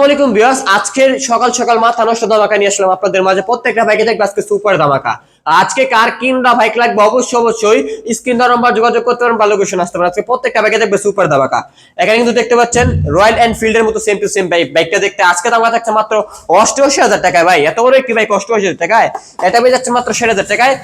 আসসালামু আলাইকুম আজকের সকাল সকাল মাথা নষ্ট ধামাকা নিয়ে আসলাম আপনাদের মাঝে। প্রত্যেকটা বাইকে দেখবে আজকে সুপার ধামাকা। আজকে কার কিনরা বাইক লাগবে? অবশ্যই অবশ্যই স্ক্রিন নাম্বার যোগাযোগ করতে পারেন বা লোকেশন আসতে পারেন আজকে প্রত্যেকটা বাইকে দেখবে সুপার ধামাকা। এখানে কিন্তু দেখতে পাচ্ছেন রয়্যাল এনফিল্ডের মতো সেম টু সেম বাইক বাইকটা দেখতে আজকে দাম থাকছে মাত্র অষ্টআশি হাজার টাকায় ভাই। এত বড় একটি বাইক অষ্টআশি হাজার টাকায়। এটা পেয়ে যাচ্ছে মাত্র ষাট হাজার টাকায়।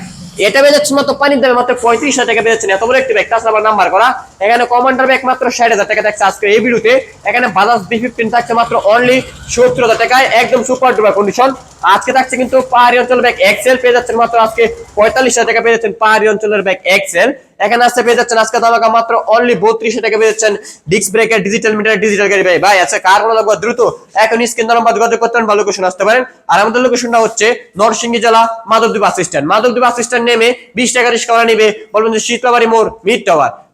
এটা যাচ্ছে মাত্র পানির দামে, মাত্র পঁয়ত্রিশ হাজার টাকা বেজাচ্ছেন এত বড় একটি ব্যাগ তাছাড়া নাম্বার করা। এখানে কমান্ডার ব্যাগ মাত্র ষাট হাজার টাকা থাকছে আজকে এই ভিডিওতে এখানে বাজাজ বি ফিফটিন থাকছে মাত্র অনলি সত্তর হাজার টাকায়, একদম সুপার ডুপার কন্ডিশন আজকে থাকছে কিন্তু পাহাড়ি অঞ্চলের ব্যাগ এক্সেল পেয়ে যাচ্ছেন মাত্র আজকে পঁয়তাল্লিশ হাজার টাকা পেয়ে যাচ্ছেন পাহাড়ি অঞ্চলের ব্যাগ এক্সেল এখানে আসতে পেয়ে যাচ্ছেন আজকে দামাকা মাত্র অনলি বত্রিশ টাকা পেয়ে যাচ্ছেন disc breaker digital meter digital গাড়ি। ভাই ভাই আচ্ছা কার লাগবে দ্রুত এখন স্ক্রিন নাম্বার যোগাযোগ করতে ভালো লোকেশন আসতে পারেন। আর আমাদের লোকেশনটা হচ্ছে নরসিংহী জেলা Madhabdi bus stand Madhabdi bus stand নেমে বিশ টাকা রিক্সা নিবে। বলবেন যে শীতলাবাড়ি মোড় মিড টাওয়ার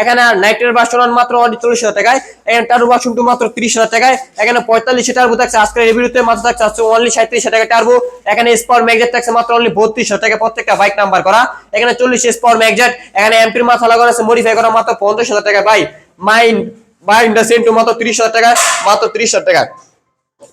এখানে নাইটের ওয়ান মাত্র চল্লিশ হাজার টাকায়। এখানে টার্বো ভার্সন টু মাত্র তিরিশ হাজার টাকায়। এখানে পঁয়তাল্লিশে টার্বো থাকছে, আজকের এই ভিডিওতে মাত্র থাকছে, আজকে অনলি সাঁত্রিশ টাকা টার্বো এখানে স্পার ম্যাগজেট থাকছে, মাত্র অনলি বত্রিশ হাজার টাকা প্রত্যেকটা বাইক নাম্বার করা। এখানে চল্লিশ স্পার ম্যাগজেট এখানে এমপির মাথা লাগানো আছে মডিফাই করা মাত্র পঞ্চাশ হাজার টাকা বাই মাইন বাই ইন্ডাস্ট্রি মাত্র তিরিশ হাজার টাকা মাত্র তিরিশ হাজার টাকা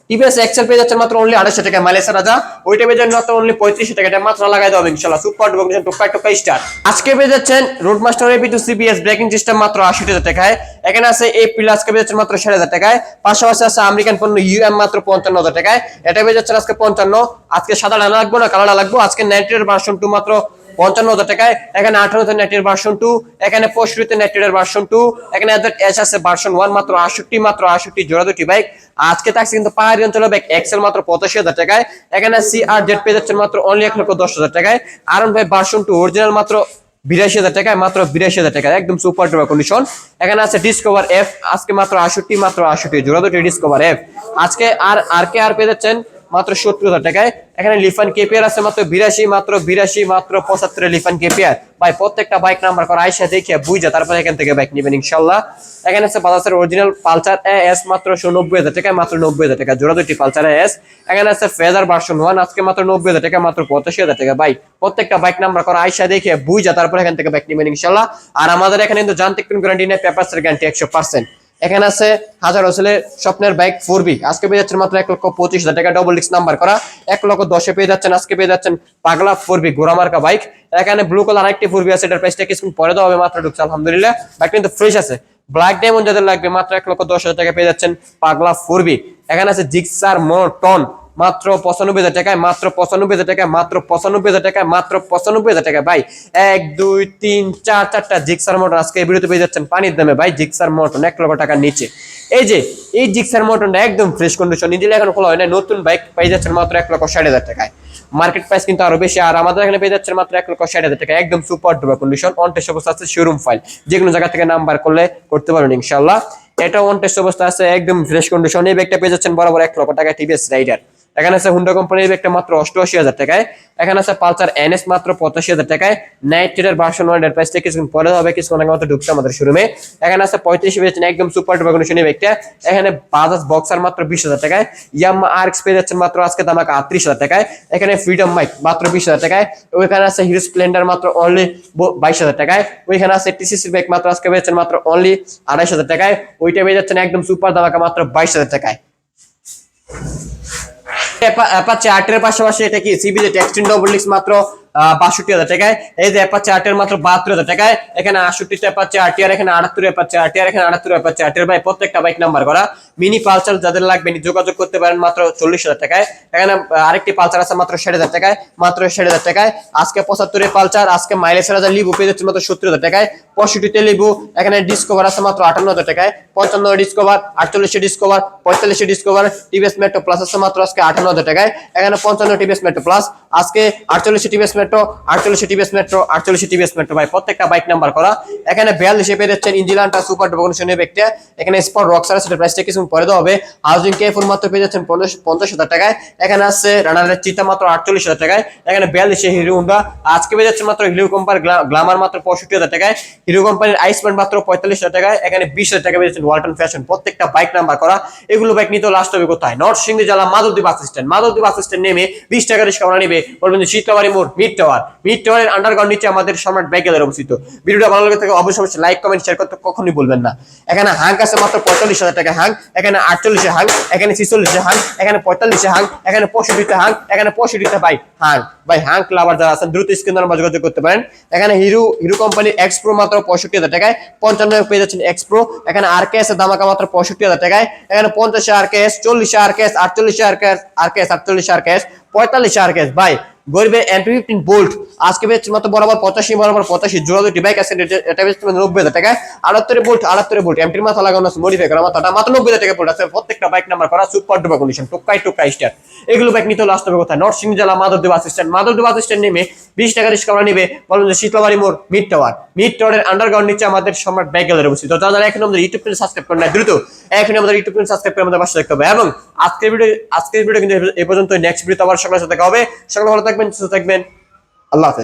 টিভিএস এক্সেল পেয়ে যাচ্ছেন মাত্র অনলি আড়াইশো টাকা মাইলেজ রাজা। ওইটা পেয়ে যাচ্ছেন মাত্র অনলি পঁয়ত্রিশ টাকা এটা মাত্র লাগাই দেওয়া ইনশাল্লাহ। সুপার ডুবো টোকা টোকা স্টার আজকে পেয়ে যাচ্ছেন road master AP two CBS braking system মাত্র আশি হাজার টাকায়। এখানে আছে এ পিল আজকে পেয়ে যাচ্ছেন মাত্র ষাট হাজার টাকায়। পাশাপাশি আছে আমেরিকান পণ্য ইউএম মাত্র পঞ্চান্ন হাজার টাকায়। এটা পেয়ে যাচ্ছেন আজকে পঞ্চান্ন। আজকে সাদা ডানা লাগবো না কালো কালার লাগবো। আজকে নাইট্রের ভার্সন টু মাত্র পঞ্চান্ন হাজার টাকায়। এখানে আঠারোতে নেটের ভার্সন টু এখানে পঁয়ষট্টিতে নেটের ভার্সন টু এখানে এস আছে ভার্সন ওয়ান মাত্র আটষট্টি মাত্র আটষট্টি জোড়া দুটি বাইক আজকে থাকছে কিন্তু পাহাড়ি অঞ্চলে বাইক এক্সেল মাত্র পঁচাশি হাজার টাকায়। এখানে সি আর জেড পেয়ে যাচ্ছেন মাত্র অনলি এক লক্ষ দশ হাজার টাকায়। আর ভাই ভার্সন টু অরিজিনাল মাত্র বিরাশি হাজার টাকায়, মাত্র বিরাশি হাজার টাকা একদম সুপার ডুপার কন্ডিশন এখানে আছে ডিসকভার এফ আজকে মাত্র আষট্টি মাত্র আষট্টি জোড়া দুটি ডিসকভার এফ আজকে আর আর কে আর পেয়ে যাচ্ছেন? মাত্র সত্তর হাজার টাকায়। এখানে লিফান কেপিয়ার আছে মাত্র বিরাশি মাত্র বিরাশি, মাত্র পঁচাত্তর লিফান কেপিয়ার ভাই, প্রত্যেকটা বাইক নাম্বার করা আইসা দেখিয়া বুঝা তারপরে এখান থেকে বাইক নেবেন ইনশাল্লাহ। এখানে আছে বাজাজের অরিজিনাল পালচার এস মাত্র নব্বই হাজার টাকায়, মাত্র নব্বই হাজার টাকা। জোড়া দুটি পালচার এস এখানে আছে ফেজার ভার্সন ওয়ান আজকে মাত্র নব্বই হাজার টাকা, মাত্র পঁচাশি হাজার টাকা। ভাই, প্রত্যেকটা বাইক নাম্বার করা আইসা দেখিয়া বুঝা তারপরে এখান থেকে বাইক নেবেন ইনশাল্লাহ। আর আমাদের এখানে কিন্তু যান্ত্রিক গ্যারান্টি নেই পেপারসের গ্যারান্টি একশো পার্সেন্ট এখানে আছে হাজার হোসেলের স্বপ্নের বাইক ফোর বি আজকে পেয়ে যাচ্ছেন মাত্র এক লক্ষ পঁচিশ হাজার টাকা ডবল ডিক্স নাম্বার করা। এক লক্ষ দশে পেয়ে যাচ্ছেন, আজকে পেয়ে যাচ্ছেন পাগলা ফোর বি গোরামার্কা বাইক এখানে ব্লু কালার আরেকটি ফোর বি আছে, এটার প্রাইসটা কিছু পরে দেওয়া হবে, মাত্র ঢুকছে, আলহামদুলিল্লাহ। বাইক কিন্তু ফ্রেশ আছে। ব্ল্যাক ডায়মন্ড যাদের লাগবে, মাত্র এক লক্ষ দশ হাজার টাকা পেয়ে যাচ্ছেন পাগলা ফোর বি এখানে আছে জিক্সার মোটন মাত্র পঁচানব্বই হাজার টাকায়, মাত্র পঁচানব্বই হাজার টাকায়, মাত্র পঁচানব্বই হাজার টাকায়, মাত্র পঁচানব্বই হাজার টাকায়। ভাই, এক, দুই, তিন, চার, চারটা জিক্সার মটন আজকে এই ভিডিওতে পেয়ে যাচ্ছেন পানির দামে। ভাই, জিক্সার মটন এক লক্ষ টাকার নিচে। এই যে, এই জিক্সার মোটরটা একদম ফ্রেশ কন্ডিশন নিজে এখন খোলা হয় না নতুন বাইক পেয়ে যাচ্ছেন মাত্র এক লক্ষ ষাট হাজার টাকায়। মার্কেট প্রাইস কিন্তু আরও বেশি, আর আমাদের এখানে পেয়ে যাচ্ছেন মাত্র এক লক্ষ ষাট হাজার টাকা একদম super duper condition on test অবস্থা আছে শোরুম ফাইল যে কোনো জায়গা থেকে নাম্বার করলে করতে পারবেন ইনশাল্লাহ এটা অন টেস্ট অবস্থা আছে, একদম ফ্রেশ কন্ডিশন এই ব্যাগটা পেয়ে যাচ্ছেন বরাবর এক লক্ষ টাকা টিভিএস রাইডার এখানে আছে হুন্ডা কোম্পানির ব্যাগটা মাত্র অষ্টআশি হাজার টাকায়। এখানে আছে পালসার এনএস মাত্র পঁচাশি হাজার টাকায়। নাইট টেডের ভার্সন ওয়ানের প্রাইসটা কিছুক্ষণ পরে হবে, কিছুক্ষণ আগে ঢুকছে আমাদের শোরুমে এখানে আছে পঁয়ত্রিশ পেয়েছেন একদম সুপার ডুপার এই ব্যাগটা এখানে বাজাজ বক্সার মাত্র বিশ হাজার টাকায়। ইয়ামা আর এক্স পেয়ে যাচ্ছেন মাত্র আজকে দাম আটত্রিশ হাজার টাকায়। এখানে ফ্রিডম মাইক মাত্র বিশ হাজার টাকায়। ওইখানে আছে হিরো স্প্লেন্ডার মাত্র অনলি বাইশ হাজার টাকায়। ওইখানে আছে টিসিসির ব্যাগ মাত্র আজকে পেয়েছেন মাত্র অনলি আড়াইশ হাজার টাকায়। ওইটা পেয়ে যাচ্ছেন একদম সুপার দামাকা মাত্র বাইশ হাজার টাকায়। অ্যাপাচে আটের পাশাপাশি এটা কি? সিবিজে টেক্সটিন ডবল ডিক্স মাত্র বাষট্টি হাজার টাকায়। এই যে অ্যাপাচে আটের মাত্র বাহাত্তর হাজার টাকায়, এখানে আটষট্টি অ্যাপাচে আটিয়ার এখানে আটাত্তর অ্যাপাচে আটিয়ার এখানে আটাত্তর অ্যাপাচে আটের ভাই, প্রত্যেকটা বাইক নাম্বার করা। মিনি পালসার যাদের লাগবে যোগাযোগ করতে পারেন মাত্র চল্লিশ হাজার টাকায়। এখানে আরেকটি পালসার আছে মাত্র ষাট হাজার টাকায়, মাত্র ষাট হাজার টাকায়। আজকে পঁচাত্তরের পালসার আজকে মাইলেজ হাজার লিবু, পেয়ে যাচ্ছে মাত্র সত্তর হাজার টাকায়। পঁয়ষট্টিতে লিবু, এখানে ডিসকভার আছে মাত্র আটান্ন হাজার টাকায়। পঞ্চান্ন ডিসকভার আটচল্লিশে ডিসকভার পঁয়তাল্লিশে ডিসকভার টিভিএস মেট্রো প্লাস আছে মাত্র আজকে আটান্ন হাজার টাকায়। এখানে পঞ্চান্ন টিভিএস মেট্রো প্লাস আজকে আটচল্লিশ টিভিএস মেট্রো আটচল্লিশ টিভিএস মেট্রো আটচল্লিশ টিভিএস মেট্রো ভাই, প্রত্যেকটা বাইক নাম্বার করা। এখানে বিয়াল্লিশে পেয়ে যাচ্ছেন ইঞ্জিলানটা সুপার ডোকনেশনের একটা এখানে স্পট রক্সার সেটা প্রাইসটা কিছু পরে দেওয়া হবে। হাউজিং কে ফুল মাত্র পেয়ে যাচ্ছেন পঞ্চাশ হাজার টাকায়। এখানে আসছে রানারের চিতা মাত্র আটচল্লিশ হাজার টাকায়। এখানে বিয়াল্লিশে হিরো হুন্ডা। আজকে পেয়ে যাচ্ছে মাত্র হিরো কোম্পানির গ্লামার মাত্র পঁয়ষট্টি হাজার টাকায়। হিরো কোম্পানির আইসম্যান মাত্র পঁয়তাল্লিশ হাজার টাকায়। এখানে বিশ হাজার টাকা পেয়ে যাচ্ছেন ওয়ালটন ফ্যাশন প্রত্যেকটা বাইক নাম্বার করা। এগুলো বাইক নিতে লাস্ট হবে কোথায়? নর্থ সিংহী জেলা Madhabdi bus stand Madhabdi bus stand নেমে বিশ টাকা রিক্সা নেবে। বলবেন যে শীতলাবাড়ি মোড়, মিড টাওয়ার। মিড টাওয়ারের আন্ডারগ্রাউন্ড নিচে আমাদের সম্রাট অবস্থিত। ভিডিওটা ভালো লাগে থাকে অবশ্যই অবশ্যই লাইক কমেন্ট শেয়ার করতে বলবেন না। এখানে আছে মাত্র পঁয়তাল্লিশ হাজার টাকা এখানে আটচল্লিশে এখানে ছিচল্লিশে এখানে পঁয়তাল্লিশে এখানে পঁয়ষট্টিতে এখানে পঁয়ষট্টিতে ভাই হাঙ্ক লাভার যারা আছেন, দ্রুত স্ক্রিন নাম্বার যোগাযোগ করতে পারেন। এখানে হিরো হিরো কোম্পানির এক্স প্রো মাত্র পঁয়ষট্টি হাজার টাকায়। পঞ্চান্ন পেয়ে যাচ্ছেন এক্স প্রো এখানে আর কে দামাকা মাত্র পঁয়ষট্টি হাজার টাকায়। এখানে পঞ্চাশে আর কে এস চল্লিশে R K S আটচল্লিশে R K S R K S আটচল্লিশে R K S পঁয়তাল্লিশে আর কে এস ভাই গরিবের এনপি ফিফটিন বোল্ট আজকে বেচছে মাত্র বরাবর পঁচাশি বরাবর পঁচাশি। জোড়া দুটি বাইক আছে, এটা- বেচছে নব্বই হাজার টাকায়। আটাত্তরে বোল্ট আটাত্তরে বোল্ট এমটির মাথা লাগানো আছে মডিফাই করা। মাথাটা মাত্র নব্বই হাজার টাকা বোল্ট আছে। প্রত্যেকটা বাইক নাম্বার করা সুপার ডুপার কন্ডিশন টোকাই টোকাই স্টার এগুলো বাইক নিতে লাস্ট হবে কোথায়? নর্থ সিংহ জেলা, মাধবদেব বাস স্ট্যান্ড মাধবদেব বাস স্ট্যান্ড নেমে বিশ টাকা ভাড়া নিবে বলুন যে শীতলাবাড়ি মোড় মিড টাওয়ার মিড টাওয়ারের আন্ডারগ্রাউন্ড নিচে আমাদের সম্রাট গ্যালারি অবস্থিত। তো যারা এখন আমাদের ইউটিউব চ্যানেল সাবস্ক্রাইব করেন না দ্রুত এখন আমাদের ইউটিউব চ্যানেল সাবস্ক্রাইব করে আমাদের পাশে দেখতে হবে। এবং আজকের ভিডিও আজকের ভিডিও কিন্তু এ পর্যন্ত নেক্সট ভিডিও আবার সকালে সাথে দেখা হবে। সকালে ভালো থাকবেন, সুস্থ থাকবেন। আল্লাহ হাফেজ।